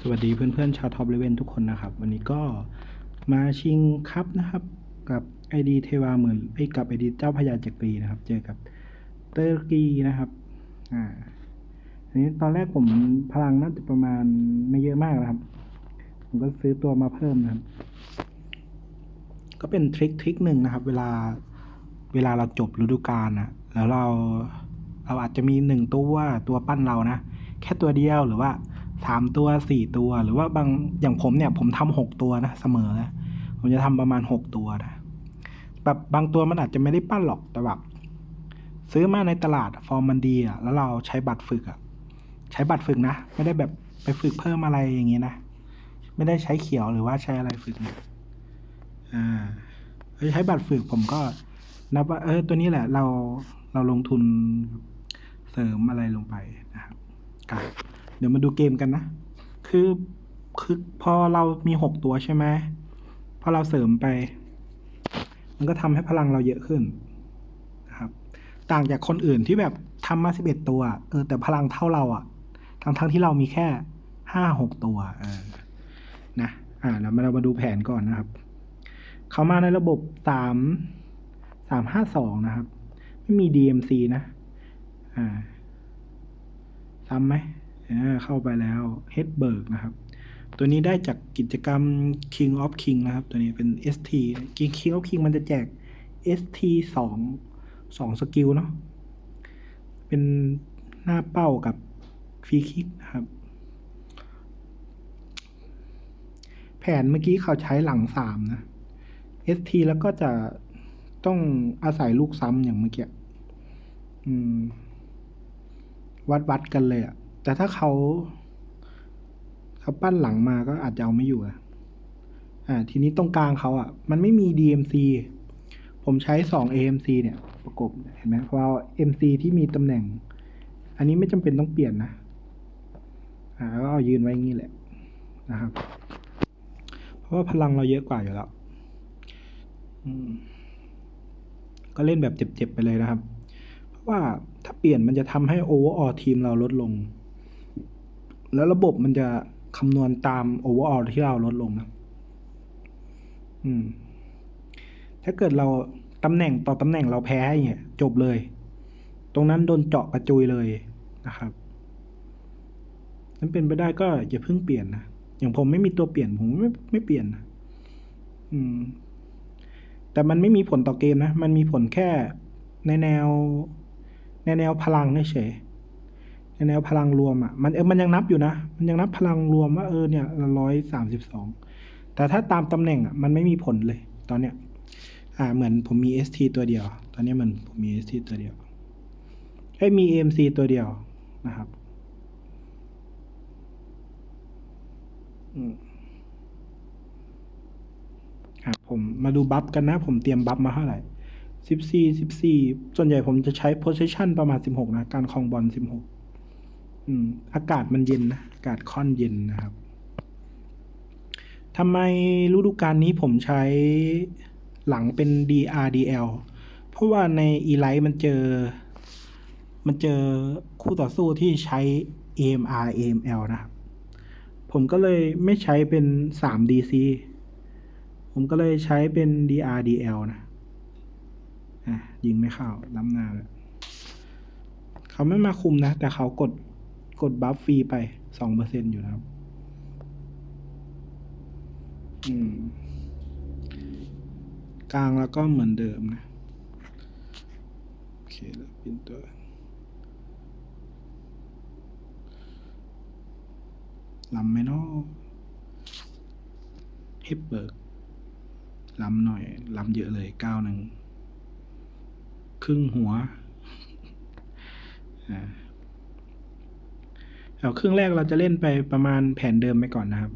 สวัสดีเพื่อนๆชาวท็อปเลเวนทุกคนนะครับ วันนี้ก็มาชิงคัพนะครับกับไอดีเทวาหมื่นไอ้กับไอดีเจ้าพญาจักรีนะครับ เจอกับเตอร์กีนะครับอ่าอันนี้ตอนแรกผมพลังน่าจะประมาณไม่เยอะมากนะครับ ผมก็ซื้อตัวมาเพิ่มนะครับก็เป็นทริคทริคหนึ่งนะครับ เวลาเวลาเราจบฤดูกาลนะแล้วเราเราอาจจะมีหนึ่งตัวตัวปั้นเรานะ แค่ตัวเดียวหรือว่า สามตัวสี่ตัวหรือว่าบางอย่างผมเนี่ย ผมทำหกตัวนะเสมอนะผมจะทำประมาณหกตัวนะแบบบางตัวมันอาจจะไม่ได้ปั้นหรอกแต่แบบซื้อมาในตลาดฟอร์มมันดีอะแล้วเราใช้บัตรฝึกอะใช้บัตรฝึกนะไม่ได้แบบไปฝึกเพิ่มอะไรอย่างเงี้ยนะไม่ได้ใช้เขียวหรือว่าใช้อะไรฝึกนะอ่าใช้บัตรฝึกผมก็นับว่าเออตัวนี้แหละ เราเราลงทุนเสริมอะไรลงไปนะครับกัน เดี๋ยวมาดูเกมกันนะ คือคือพอเรามีหกตัวใช่ไหมพอเราเสริมไป มันก็ทำให้พลังเราเยอะขึ้นนะครับ ต่างจากคนอื่นที่แบบทำมาสิบเอ็ดตัวเออแต่พลังเท่าเราอะทั้งทั้งที่เรามีแค่ห้าหกตัวอนะ อ่าเรามาเรามาดูแผนก่อนนะครับ เขามาในระบบสามสามห้าสองนะครับ ไม่มี DMC นะ อ่าซ้ำไหม เข้าไปแล้วเฮดเบิร์กนะครับ ตัวนี้ได้จากกิจกรรม King of King นะครับ ตัวนี้เป็น ST King of King มันจะแจก ST สองสองสกิลเนาะเป็นหน้าเป้ากับฟรีคิกนะครับ แผนเมื่อกี้เขาใช้หลังสามนะ ST แล้วก็จะต้องอาศัยลูกซ้ำอย่างเมื่อกี้วัดวัดกันเลยอะ แต่ถ้าเขาเขาปั้นหลังมาก็อาจจะเอาไม่อยู่อะอ่า ทีนี้ตรงกลางเขาอะมันไม่มี DMC ผมใช้สอง AMC เนี่ย ประกบเห็นไหมเพราะ MC ที่มีตำแหน่ง อันนี้ไม่จำเป็นต้องเปลี่ยนนะ อ่าก็เอายืนไว้อย่างนี้แหละนะครับ เพราะว่าพลังเราเยอะกว่าอยู่แล้วอืมก็เล่นแบบเจ็บๆไปเลยนะครับ เพราะว่าถ้าเปลี่ยนมันจะทำให้โอเวอร์ออทีมเราลดลง แล้วระบบมันจะคำนวณตามโอเวอร์ออที่เราลดลงนะอืม ถ้าเกิดเราตำแหน่งต่อตำแหน่งเราแพ้อย่างเงี้ยจบเลย ตรงนั้นโดนเจาะกระจุยเลยนะครับนั้นเป็นไปได้ก็อย่าเพิ่งเปลี่ยนนะอย่างผมไม่มีตัวเปลี่ยนผมไม่ไม่เปลี่ยนนะอืม แต่มันไม่มีผลต่อเกมนะ มันมีผลแค่ในแนว ในแนวพลังเฉย แนวพลังรวมอะมันเออมันยังนับอยู่นะ มันยังนับพลังรวมว่าเออเนี่ยร้อยสามสิบสองแต่ถ้าตามตำแหน่งอะมันไม่มีผลเลย ตอนเนี้ยอ่าเหมือนผมมี ST ตัวเดียว ตอนนี้มันผมมี ST ตัวเดียวให้มี AMC ตัวเดียวนะครับอืมครับผมมาดูบัฟกันนะ ผมเตรียมบัฟมาเท่าไหร่สิบสี่สิบสี่ส่วนใหญ่ผมจะใช้ position ประมาณสิบหกนะ การคลองบอลสิบหก อืม อากาศมันเย็นนะอากาศค่อนเย็นนะครับทำไมฤดูกาลนี้ผมใช้หลังเป็น DRDL เพราะว่าใน e l i t e มันเจอ มันเจอคู่ต่อสู้ที่ใช้ AMR AML นะครับ ผมก็เลยไม่ใช้เป็นสาม DC ผมก็เลยใช้เป็น DRDL นะอะยิงไม่เข้าล้ำหน้าเลยเขาไม่มาคุมนะ แต่เขากด กดบัฟฟรีไปสองเปอร์เซ็นอยู่นะครับ อืม กลางแล้วก็เหมือนเดิมนะ โอเคแล้วเป็นตัวลำไหมเนาะเฮปเบิร์กลำหน่อยลำเยอะเลยเก้าหนึ่ง ครึ่งหัวอ่า เอาครึ่งแรกเราจะเล่นไปประมาณแผนเดิมไปก่อนนะครับ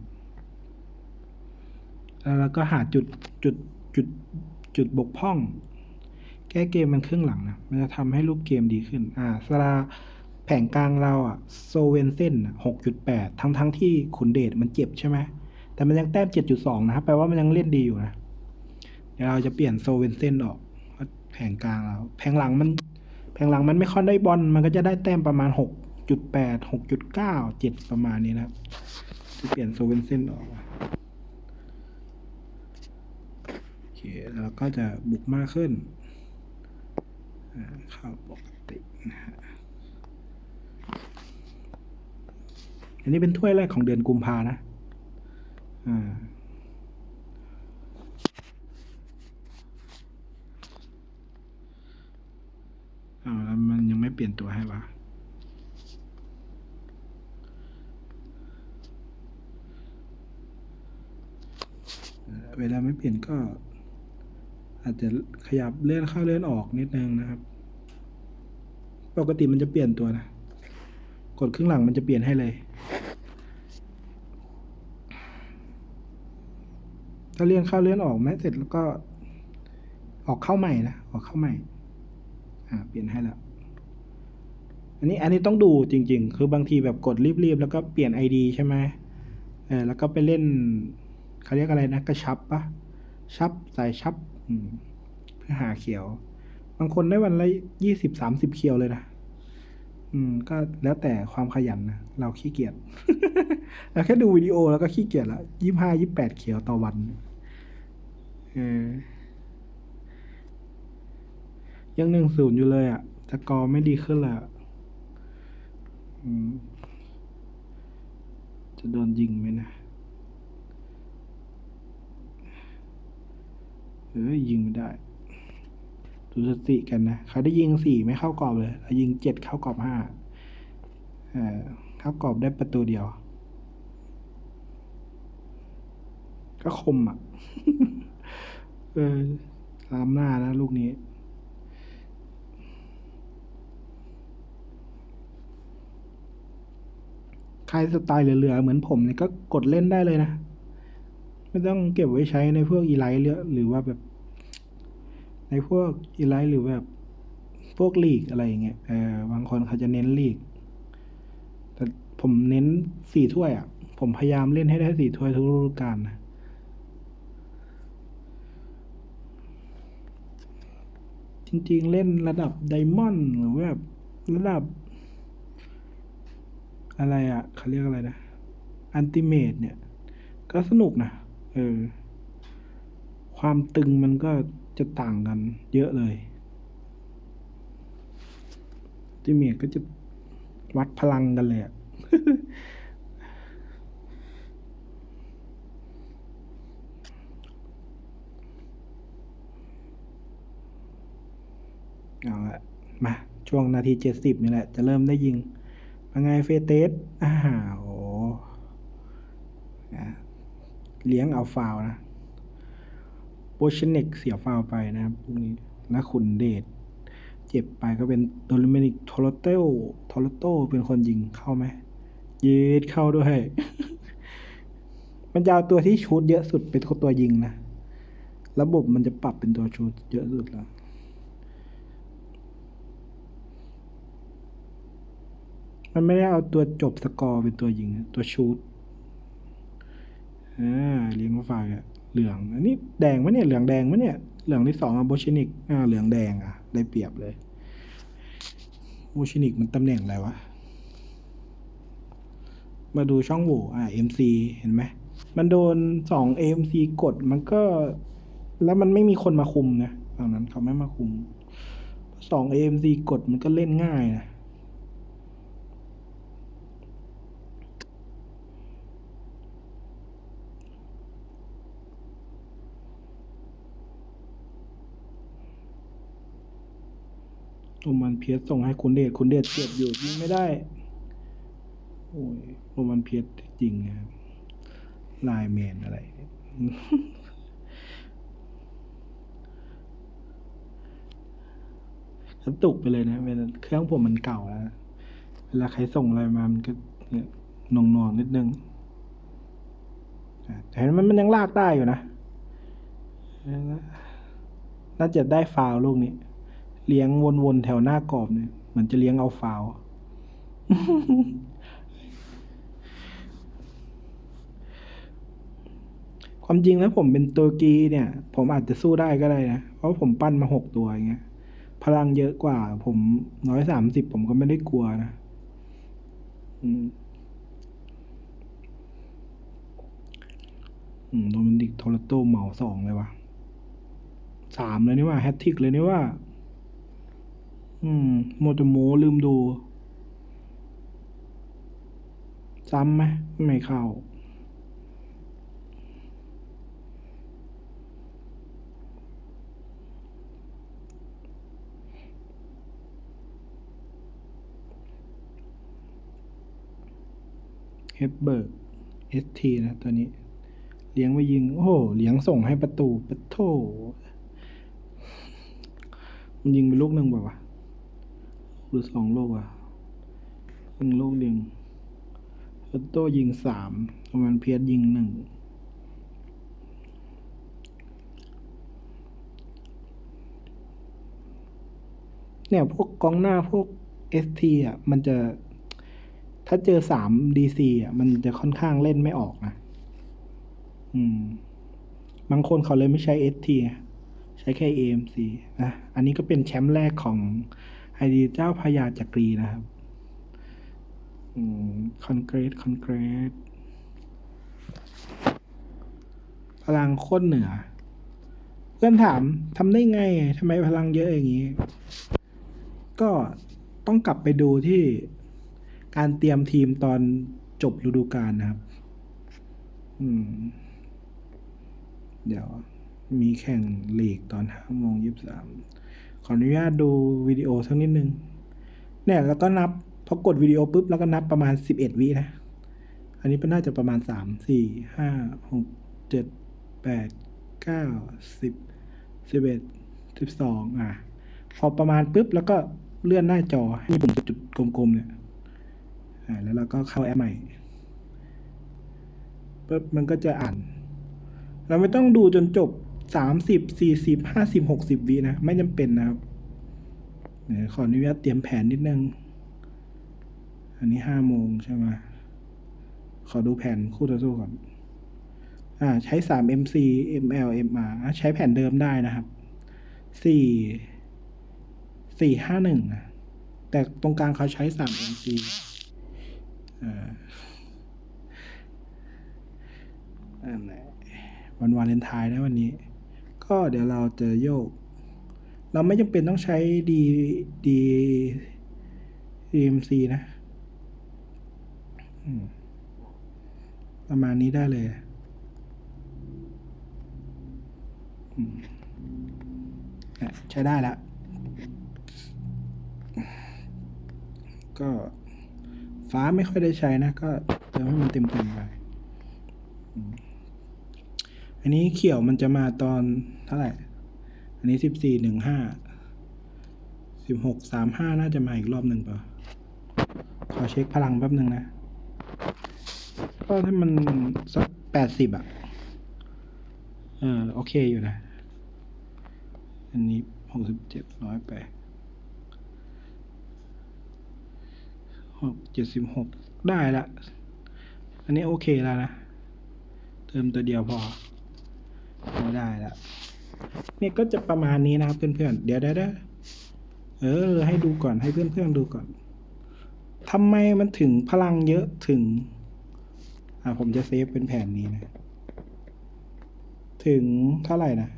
แล้วเราก็หาจุดจุดจุดจุดบกพร่อง แก้เกมมันครึ่งหลังนะ มันจะทำให้รูปเกมดีขึ้น อ่าสลาแผงกลางเราอะโซเวนเซนหกจุดแปดทั้งทั้งที่ขุนเดชมันเจ็บใช่ไหม แต่มันยังแต้มเจ็ดจุดสองนะครับแปลว่ามันยังเล่นดีอยู่นะ เดี๋ยวเราจะเปลี่ยนโซเวนเซนออก แผงกลางเรา แผงหลังมัน แผงหลังมันไม่ค่อยได้บอล มันก็จะได้แต้มประมาณหก จุดแปดหกจุดเก้าเจ็ดประมาณนี้นะครับจะเปลี่ยนโซเวนเซนออกอะโอเคแล้วก็จะบุกมากขึ้นเข้าปกตินะฮะอันนี้เป็นถ้วยแรกของเดือนกุมภานะ อ่าอ้าวแล้วมันยังไม่เปลี่ยนตัวให้วะ เวลาไม่เปลี่ยนก็ อาจจะขยับเลื่อนเข้าเลื่อนออกนิดนึงนะครับ ปกติมันจะเปลี่ยนตัวนะ กดครึ่งหลังมันจะเปลี่ยนให้เลย ถ้าเลื่อนเข้าเลื่อนออกแม้เสร็จแล้วก็ออกเข้าใหม่นะออกเข้าใหม่ อ่า เปลี่ยนให้แล้วอันนี้อันนี้ต้องดูจริง ๆ คือบางทีแบบกดรีบๆแล้วก็เปลี่ยนไอดีใช่ไหมเออแล้วก็ไปเล่น เขาเรียกอะไรนะกระชับปะชับสายชับอืเพื่อหาเขียว บางคนได้วันละยี่สิบสามสิบเขียวเลยนะอืม ก็แล้วแต่ความขยันนะเราขี้เกียจเราแค่ดูวิดีโอแล้วก็ขี้เกียจละยี่ห้ายี่แปดเขียวต่อวันเออยังหนึ่งศูนย์อยู่เลยอะ่ะสกอร์ไม่ดีขึ้นลยอะจะโดนยิงไหมนะ เอ้ยยิงไม่ได้ดูสถิติกันนะเขาได้ยิงสี่ไม่เข้ากรอบเลยแล้วยิงเจ็ดเข้ากรอบห้าเออเข้ากรอบได้ประตูเดียว ก็คมอะ เออล้ำหน้านะลูกนี้ใครสไตล์เหลือๆเหมือนผมเนี่ยก็กดเล่นได้เลยนะ ไม่ต้องเก็บไว้ใช้ในพวกอีไลท์หรือว่าแบบ ในพวกอีไลท์หรือแบบพวกลีกอะไรอย่างเงี้ยเออบางคนเขาจะเน้นลีก แต่ผมเน้นสี่ถ้วยอะ ผมพยายามเล่นให้ได้สี่ถ้วยทุกฤดูกาลนะจริงๆ เล่นระดับไดมอนด์หรือแบบระดับ อะไรอะ่ะเขาเรียกอะไรนะอันติเมตเนี่ย ก็สนุกนะเออ ความตึงมันก็จะต่างกัน เยอะเลยอันติเมตก็จะวัดพลังกันเลยอะเอาละมา ช่วงนาทีเจ็ดสิบนี่แหละ จะเริ่มได้ยิงว่าไงเฟเตสอ้าวโอ้เลี้ยงเอาฟาวล์นะ โบชเนกเสียฟาวไปนะครับพวกนี้แล้วขุนเดชเจ็บไปก็เป็นโดลิมินิกโทโรเตลโทโรโตเป็นคนยิงเข้าไหมยืดเข้าด้วย มันจะเอาตัวที่ชูดเยอะสุดเป็นตัวยิงนะ ระบบมันจะปรับเป็นตัวชูดเยอะสุดแล้วมันไม่ได้เอาตัวจบสกอร์เป็นตัวยิง ตัวชูดอ่าเลี้ยงมาฝากอะ เหลืองอันนี้แดงไหมเนี่ยเหลืองแดงไหมเนี่ยเหลืองที่สองอะโบชินิกอ่าเหลืองแดงอะได้เปรียบเลยโบชินิกมันตำแหน่งอะไรวะมาดูช่องโหว่อ่า MC เห็นไหมมันโดนสอง AMC กดมันก็ แล้วมันไม่มีคนมาคุมนะฝั่งนั้นเขาไม่มาคุมสอง AMC กดมันก็เล่นง่ายนะ โรมันเพียสส่งให้คุณเดชคุณเดชเจ็บอยู่ยิงไม่ได้ โอ้ยโรมันเพียสจริงนะครับไลน์แมนอะไร กระตุกไปเลยนะเวลาเครื่องผมมันเก่าแล้ว เวลาใครส่งอะไรมา มันก็เนี่ยหน่วงนิดนึงแต่เห็นมันมันยังลากได้อยู่นะ น่าจะได้ฟาวลูกนี้ เลี้ยงวนๆแถวหน้ากรอบเนี่ยเหมือนจะเลี้ยงเอาฟาวความจริงแล้วผมเป็นตัวกีเนี่ย ผมอาจจะสู้ได้ก็ได้นะ เพราะผมปั้นมาหกตัวอย่างเงี้ย พลังเยอะกว่า ผมร้อยสามสิบผมก็ไม่ได้กลัวนะอืมโดมินิกโทรโตเหมาสองเลยวะสามเลยนี่ว่าแฮตทิกเลยนี่ว่า อืมโมโตโมลืมดู ซ้ำไหมไม่เข้า เฮดเบิร์กเอสทีนะตัวนี้ เลี้ยงไว้ยิง โอ้โหเลี้ยงส่งให้ประตูปะโถมันยิงไปลูกหนึ่งเปล่าวะ หรือสองลูกอะยิงลูกเดียวเอตโต้ยิงสามประมาณเพียสยิงหนึ่งเนี่ยพวกกองหน้าพวก ST อะ มันจะ ถ้าเจอสาม DC อะ มันจะค่อนข้างเล่นไม่ออกนะ อืม บางคนเขาเลยไม่ใช้ ST ไงใช้แค่ AMC นะ อันนี้ก็เป็นแชมป์แรกของ ไอดีเจ้าพญาจักรีนะครับคอนกรสคอนกรสพลังโคตรเหนือ เพื่อนถามทำได้ไงทำไมพลังเยอะอย่างนี้ ก็ต้องกลับไปดูที่การเตรียมทีมตอนจบฤดูกาลนะครับ อืม เดี๋ยวมีแข่งลีกตอนห้าโมงยี่สิบสาม ขออนุญาตดูวิดีโอสักนิดนึง เนี่ยแล้วก็นับพอกดวิดีโอปุ๊บแล้วก็นับประมาณสิบเอ็ดวินะ อันนี้เป็นน่าจะประมาณสามสี่ห้าหกเจ็ดแปดเก้าสิบสิบเอ็ดสิบสองอะ พอประมาณปุ๊บแล้วก็เลื่อนหน้าจอให้มีปุ่มจุดๆกลมๆเนี่ย อ่าแล้วเราก็เข้าแอปใหม่ปุ๊บมันก็จะอ่าน เราไม่ต้องดูจนจบ สามสิบสี่สิบห้าสิบหกสิบวินะ ไม่จำเป็นนะครับขออนุญาตเตรียมแผนนิดนึง อันนี้ห้าโมงใช่ไหมขอดูแผนคู่ต่อสู้ก่อน อ่า ใช้สาม MC ML MR อะใช้แผ่นเดิมได้นะครับสี่สี่ห้าหนึ่งแต่ตรงกลางเขาใช้สาม MC อ่าอันไหนวันวาเลนไทน์นะวันนี้ ก็เดี๋ยวเราจะโยก เราไม่จำเป็นต้องใช้ดีดี DMC นะอืมประมาณนี้ได้เลยใช้ได้แล้วก็ฟ้าไม่ค่อยได้ใช้นะ ก็เติมให้มันเต็มเต็มๆไป อันนี้เขียวมันจะมาตอนเท่าไหร่ อันนี้สิบสี่หนึ่งห้าสิบหกสามห้าน่าจะมาอีกรอบหนึ่งเปล่าขอเช็คพลังแป๊บหนึ่งนะ ก็ถ้ามันสักแปดสิบอะ เออโอเคอยู่นะ อันนี้หกสิบเจ็ดร้อยแปดหกเจ็ดสิบหกได้ละ อันนี้โอเคแล้วนะ เติมตัวเดียวพอ ไม่ได้ละเนี่ยก็จะประมาณนี้นะครับเพื่อนๆ เดี๋ยวได้ได้เออ ให้ดูก่อนให้เพื่อนๆดูก่อนทำไมมันถึงพลังเยอะถึง อ่าผมจะเซฟเป็นแผนนี้นะ ถึงเท่าไหร่นะ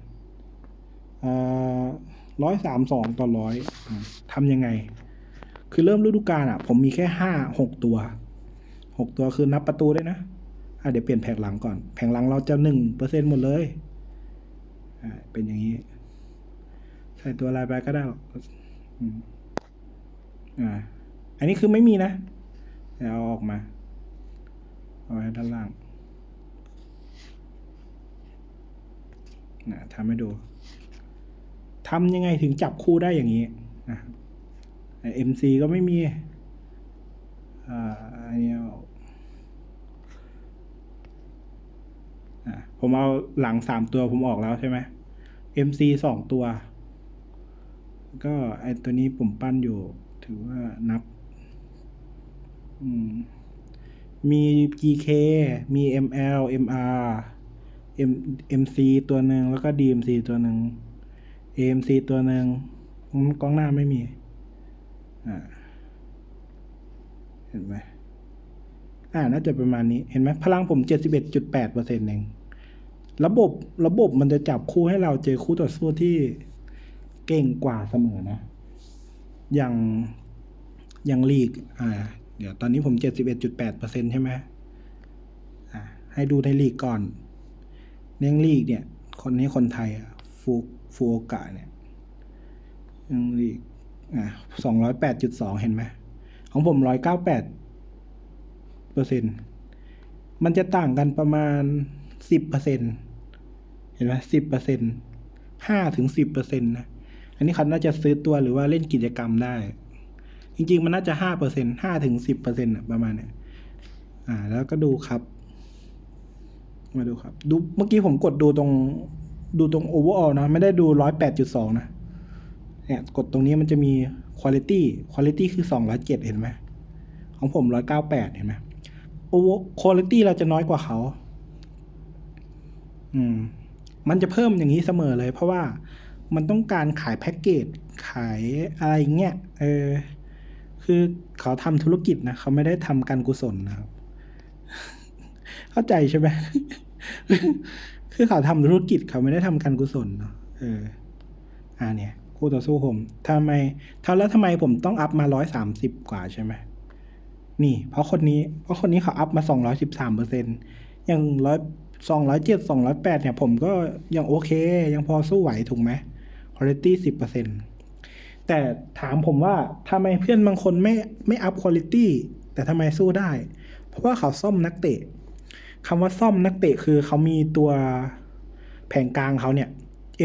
อ่าร้อยสามสองต่อร้อยทำยังไง คือเริ่มฤดูกาลอะ ผมมีแค่ห้าหกตัวหกตัวคือนับประตูได้วยนะอะเดี๋ยวเปลี่ยนแผงหลังก่อน แผงหลังเราจะหนึ่งเปอร์เซ็นหมดเลย เป็นอย่างนี้ ใส่ตัวลายไปก็ได้หรอกอ่า อันนี้คือไม่มีนะเดี๋ยวเอาออกมา เอาไว้ด้านล่างนะทำให้ดูทำยังไงถึงจับคู่ได้อย่างนี้นะครับ MC ก็ไม่มีอ่าอันนี้เอาอะผมเอาหลังสามตัวผมออกแล้วใช่ไหม MC สองตัว ก็ไอตัวนี้ผมปั้นอยู่ ถือว่านับมี GK มี ML MR M MC ตัวหนึ่งแล้วก็ DMC ตัวหนึ่ง AMC ตัวหนึ่งกล้องหน้าไม่มี อ่า เห็นไหมอ่า น่าจะประมาณนี้ เห็นไหมพลังผมเจ็ดสิบเอ็ดจุดแปดเปอร์เซ็นต์เอง ระบบระบบมันจะจับคู่ให้เราเจอคู่ต่อสู้ที่เก่งกว่าเสมอนะ อย่างอย่างลีก อ่า เดี๋ยวตอนนี้ผมเจ็ดสิบเอ็ดจุดแปดเปอร์เซ็นใช่ไหมอ่าให้ดูในลีกก่อนเลี้ยงลีกเนี่ย คนนี้คนไทยอะฟูฟูโอกะเนี่ยยังลีกอ่าสองร้อยแปดจุดสองเห็นไหมของผมร้อยเก้าแปดเปอร์เซ็นมันจะต่างกันประมาณสิบเปอร์เซ็นต์ เห็นไหมสิบเปอร์เซ็นห้าถึงสิบเปอร์เซ็นตนะอันนี้เขาน่าจะซื้อตัวหรือว่าเล่นกิจกรรมได้ จริงๆ มันน่าจะห้าเปอร์เซ็นห้าถึงสิบเปอร์เซ็นต์ประมาณเนี้ยอ่า แล้วก็ดูครับ มาดูครับ ดูเมื่อกี้ผมกดดูตรง ดูตรง overall นะ ไม่ได้ดูร้อยแปดจุดสองนะเนี่ยกดตรงนี้มันจะมี quality quality คือสองร้อยเจ็ดเห็นไหมของผมร้อยเก้าแปดเห็นไหม over quality เราจะน้อยกว่าเขา อืม มันจะเพิ่มอย่างนี้เสมอเลย เพราะว่ามันต้องการขายแพ็กเกจขายอะไรเงี้ยเออคือเขาทำธุรกิจนะเขาไม่ได้ทำการกุศลนะครับ เข้าใจใช่ไหมคือเขาทำธุรกิจเขาไม่ได้ทำการกุศลเนาะเออ อ่าเนี่ย คู่ต่อสู้ผมทำไมทำแล้วทำไมผมต้องอัพมาร้อยสามสิบกว่าใช่ไหมนี่ เพราะคนนี้ เพราะคนนี้เขาอัพมาสองร้อยสิบสามเปอร์เซ็นยังร้อย สองร้อยเจ็ดสองร้อยแปดเนี่ยผมก็ยังโอเค ยังพอสู้ไหวถูกไหม quality สิบเปอร์เซ็นตแต่ถามผมว่าทำไมเพื่อนบางคนไม่ไม่อัพ quality แต่ทำไมสู้ได้ เพราะว่าเขาซ่อมนักเตะคำว่าซ่อมนักเตะคือเขามีตัวแผงกลางเขาเนี่ย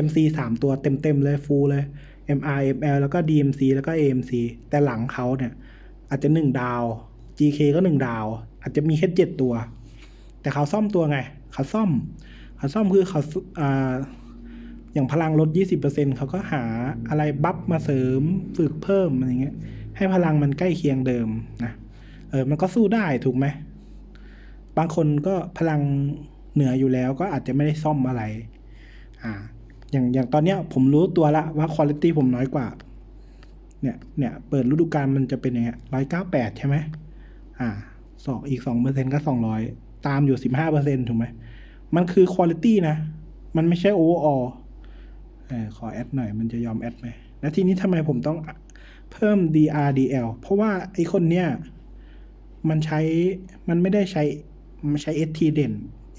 MC สามตัวเต็มเต็มๆเลยฟูลเลย MR ML แล้วก็ DMC แล้วก็ AMC แต่หลังเขาเนี่ย อาจจะหนึ่งดาว GK ก็หนึ่งดาว อาจจะมีแค่เจ็ดตัว แต่เขาซ่อมตัวไง ขาซ่อมเขาซ่อมคือเขาอ่าอย่างพลังลด 20%เขาก็หาอะไรบัฟมาเสริมฝึกเพิ่มอะไรเงี้ย ให้พลังมันใกล้เคียงเดิมนะเออมันก็สู้ได้ถูกไหมบางคนก็พลังเหนืออยู่แล้วก็อาจจะไม่ได้ซ่อมอะไร อ่า อย่างอย่างตอนเนี้ยผมรู้ตัวละว่าคุณภาพผมน้อยกว่า เนี่ย เนี่ยเปิดฤดูกาลมันจะเป็นอย่างเงี้ยร้อยเก้าแปดใช่ไหมอ่าสองอีกสองเปอร์เซ็นต์ก็สองร้อย ตามอยู่สิบห้าเปอร์เซ็นถูกไหม มันคือคุณภาพนะ มันไม่ใช่โอเวอร์ออเออขอแอดหน่อย มันจะยอมแอดไหม แล้วทีนี้ทำไมผมต้องเพิ่ม DRDL เพราะว่าไอคนเนี้ยมันใช้ มันไม่ได้ใช้ มันใช้ ST เด่น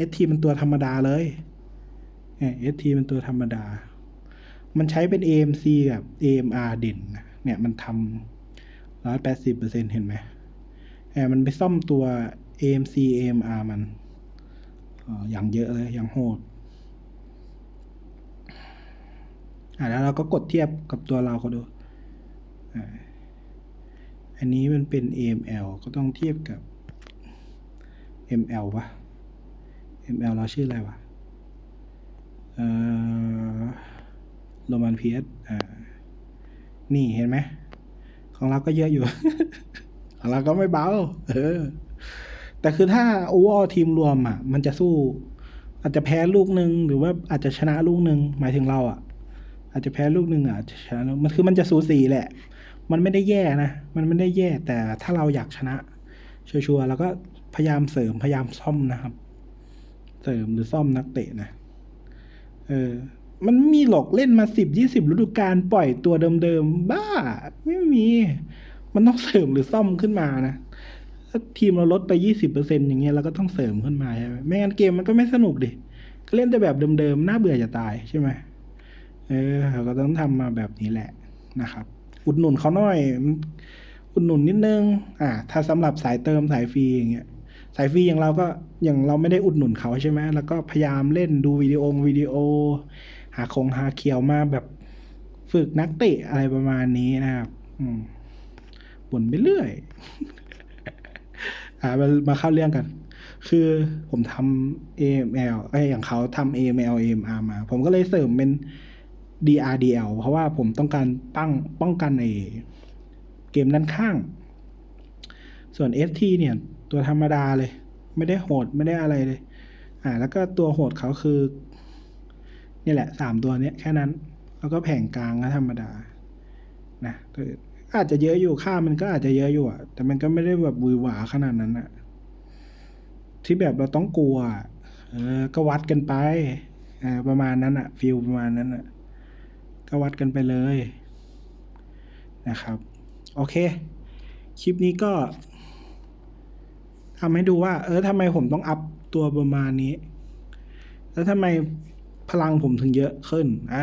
ST มันตัวธรรมดาเลยเนี่ย ST มันตัวธรรมดา มันใช้เป็น AMC กับ AMR เด่นนะเนี่ยมันทำร้อยแปดสิบเปอร์เซ็นเห็นไหมแอบมันไปซ่อมตัว AMC AMR มันอ๋ออย่างเยอะเลย อย่างโหดอ่าแล้วเราก็กดเทียบกับตัวเราก็ดูอันนี้มันเป็น AML ก็ต้องเทียบกับ ML ปะ ML เราชื่ออะไรวะเอ่อโรมันพีเอสอ่า นี่เห็นไหม ของเราก็เยอะอยู่ ของเราก็ไม่เบา เออ แต่คือถ้าโอเวอร์ทีมรวมอะ มันจะสู้ อาจจะแพ้ลูกหนึ่งหรือว่าอาจจะชนะลูกหนึ่งหมายถึงเราอะ อาจจะแพ้ลูกหนึ่งอะอาจจะชนะมันคือมันจะสูสีแหละ มันไม่ได้แย่นะ มันไม่ได้แย่แต่ถ้าเราอยากชนะชัวร์ๆเราก็พยายามเสริมพยายามซ่อมนะครับ เสริมหรือซ่อมนักเตะนะ เออ มันมีหลอกเล่นมาสิบยี่สิบฤดูกาลปล่อยตัวเดิมๆบ้า ไม่มี มันต้องเสริมหรือซ่อมขึ้นมานะ ถ้าทีมเราลดไปยี่สิบเปอร์เซ็นต์อย่างเงี้ยเราก็ต้องเสริมขึ้นมาใช่ไหมไม่งั้นเกมมันก็ไม่สนุกดิก็เล่นแต่แบบเดิมๆน่าเบื่อจะตายใช่ไหมเออเราก็ต้องทำมาแบบนี้แหละนะครับ อุดหนุนเขาหน่อย อุดหนุนนิดนึง อ่า ถ้าสำหรับสายเติมสายฟรีอย่างเงี้ยสายฟรีอย่างเราก็อย่างเราไม่ได้อุดหนุนเขาใช่ไหมแล้วก็พยายามเล่นดูวิดีโอวิดีโอ หาคงหาเคียวมาแบบฝึกนักเตะอะไรประมาณนี้นะครับ อืมบ่นไปเรื่อย อ่ามามาเข้าเรื่องกัน คือผมทำ AML ไออย่างเขาทำ AML AMR มา ผมก็เลยเสริมเป็น DRDL เพราะว่าผมต้องการป้องป้องกันไอเกมด้านข้าง ส่วน ST เนี่ย ตัวธรรมดาเลย ไม่ได้โหดไม่ได้อะไรเลย อ่า แล้วก็ตัวโหดเขาคือ นี่แหละสามตัวเนี้ยแค่นั้น แล้วก็แผงกลางก็ธรรมดา นะตัวอื่น อาจจะเยอะอยู่ค่ามันก็อาจจะเยอะอยู่อะแต่มันก็ไม่ได้แบบบือหวาขนาดนั้นอะที่แบบเราต้องกลัวเอเออ ก็วัดกันไปอ่าประมาณนั้นอะฟิลประมาณนั้นอะก็วัดกันไปเลยนะครับ โอเค คลิปนี้ก็ทำให้ดูว่า เออทำไมผมต้องอัพตัวประมาณนี้ แล้วทำไมพลังผมถึงเยอะขึ้น อ่า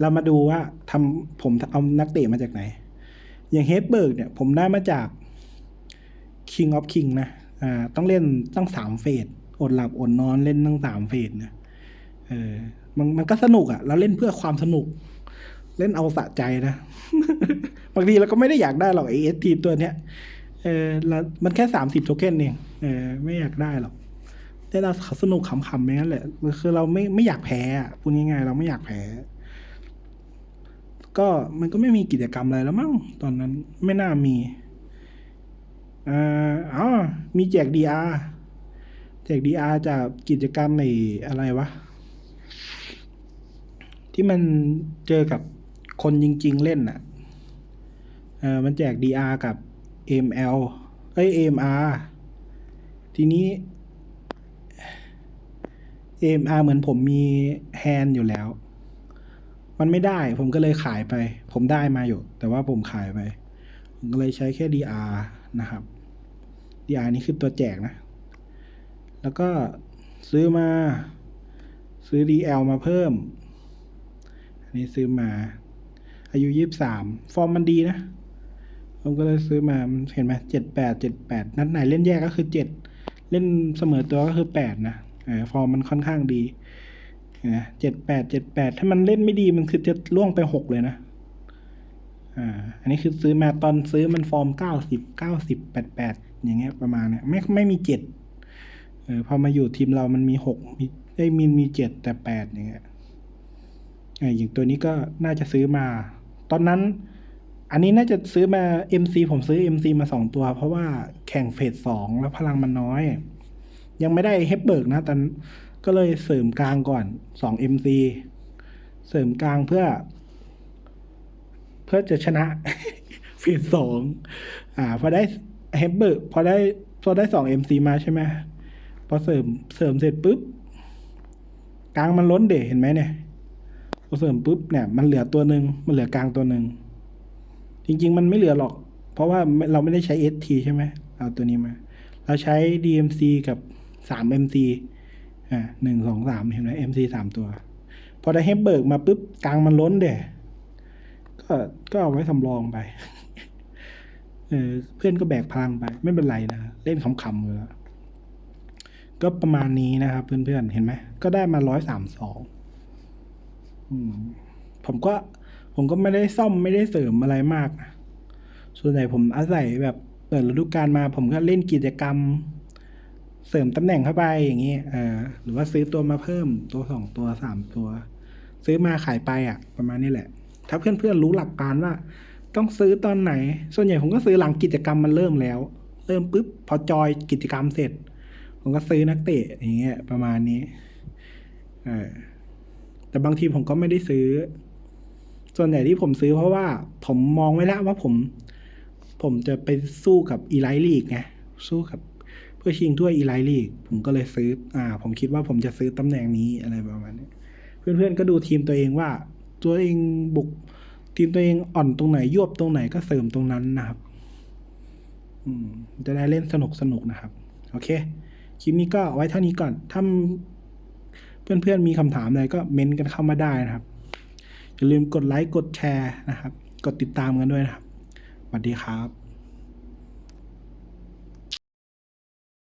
เรามาดูว่าทำผมเอานักเตะมาจากไหน อย่างเฮดเบิร์กเนี่ยผมได้มาจาก King of King นะอ่าต้องเล่นตั้งสามเฟสอดหลับอดนอนเล่นตั้งสามเฟสนะเออมันมันก็สนุกอะ่ะ เราเล่นเพื่อความสนุก เล่นเอาสะใจนะบางทีเราก็ไม่ได้อยากได้หรอกไอเอสทีตัวเนี้ยเออแล้วมันแค่สามสิบโทเค็นเองเออไม่อยากได้หรอกแต่เราสนุกขำๆไปงั้นแหละคือเราไม่ไม่อยากแพ้พูดง่ายๆเราไม่อยากแพ้ ก็มันก็ไม่มีกิจกรรมอะไรแล้วมั้งตอนนั้นไม่น่ามีอ่าอ๋อมีแจกดีอาแจกดีอาจากกิจกรรมในอะไรวะ ที่มันเจอกับคนจริง ๆ เล่นอะเออมันแจก DR กับ ML เอ้ย MR ทีนี้ MR เหมือนผมมีแฮนอยู่แล้ว มันไม่ได้ ผมก็เลยขายไป ผมได้มาอยู่ แต่ว่าผมขายไป ผมก็เลยใช้แค่ DR นะครับ DR นี่คือตัวแจกนะ แล้วก็ซื้อมา ซื้อ DL มาเพิ่ม อันนี้ซื้อมา อายุยี่สิบสามฟอร์มมันดีนะ ผมก็เลยซื้อมา เห็นไหมเจ็ดแปดเจ็ดแปดนัดไหนเล่นแยกก็คือเจ็ด เล่นเสมอตัวก็คือแปดนะฟอร์มมันค่อนข้างดี นะเจ็ดแปดเจ็ดแปดถ้ามันเล่นไม่ดีมันคือจะล่วงไปหกเลยนะอ่าอันนี้คือซื้อมาตอนซื้อมันฟอร์มเก้าสิบเก้าสิบแปดแปดอย่างเงี้ยประมาณเนี้ยไม่ไม่มีเจ็ดเออพอมาอยู่ทีมเรามันมีหกมีได้มินมีเจ็ดแต่แปดอย่างเงี้ยอ่าอย่างตัวนี้ก็น่าจะซื้อมา ตอนนั้น อันนี้น่าจะซื้อมา MC ผมซื้อ MC มาสองตัว เพราะว่าแข่งเฟสสองแล้วพลังมันน้อย ยังไม่ได้เฮปเบิร์กนะตอน ก็เลยเสริมกลางก่อนสอง MC เสริมกลางเพื่อ เพื่อจะชนะเฟสสองอ่า พอได้เฮปเบิร์พอได้พอได้สอง MC มซมาใช่ไหมพอเสริมเสริมเสร็จปุ๊บกลางมันล้นเดะเห็นไหมเนี่ยพอเสริมปุ๊บเนี่ย มันเหลือตัวหนึ่งมันเหลือกลางตัวหนึ่งจริง ๆ มันไม่เหลือหรอก เพราะว่าเราไม่ได้ใช้ ST ใช่ไหมเอาตัวนี้มา เราใช้ DMC กับสาม MC อ่าหนึ่งสองสามเห็นไหม MC สามตัว พอได้เฮปเบิร์กมาปุ๊บกลางมันล้นเด้ก็ก็เอาไว้สำรองไปเออเพื่อนก็แบกพลังไป ไม่เป็นไรนะ เล่นขำๆเลยแล้วก็ประมาณนี้นะครับเพื่อนๆเห็นไหมก็ได้มาร้อยสามสองผมก็ ผมก็ไม่ได้ซ่อมไม่ได้เสริมอะไรมากนะส่วนใหญ่ผมอาศัยแบบเปิดฤดูกาลมา ผมก็เล่นกิจกรรม เสริมตำแหน่งเข้าไปอย่างนี้ออหรือว่าซื้อตัวมาเพิ่มตัวสองตัวสามตัว ซื้อมาขายไปอะ ประมาณนี้แหละ ถ้าเพื่อนๆรู้หลักการว่า ต้องซื้อตอนไหน ส่วนใหญ่ผมก็ซื้อหลังกิจกรรมมันเริ่มแล้ว เริ่มปุ๊บพอจอยกิจกรรมเสร็จ ผมก็ซื้อนักเตะอย่างเงี้ยประมาณนี้แต่บางทีผมก็ไม่ได้ซื้อ ส่วนใหญ่ที่ผมซื้อเพราะว่าผมมองไว้แล้วว่าผม ผมจะไปสู้กับอีไลลีกไงสู้กับ พื่อชิงถ้วยอีไลลีกผมก็เลยซื้อ อ่า ผมคิดว่าผมจะซื้อตำแหน่งนี้อะไรประมาณนี้เพื่อนๆก็ดูทีมตัวเองว่า ตัวเองบุก ทีมตัวเองอ่อนตรงไหนยวบตรงไหนก็เสริมตรงนั้นนะครับ อืม จะได้เล่นสนุกสนุกนะครับ โอเคคลิปนี้ก็ไว้เท่านี้ก่อนถ้าเพื่อนๆมีคำถามอะไรก็เม้นกันเข้ามาได้นะครับอย่าลืมกดไลค์กดแชร์นะครับ กดติดตามกันด้วยนะครับสวัสดีครับ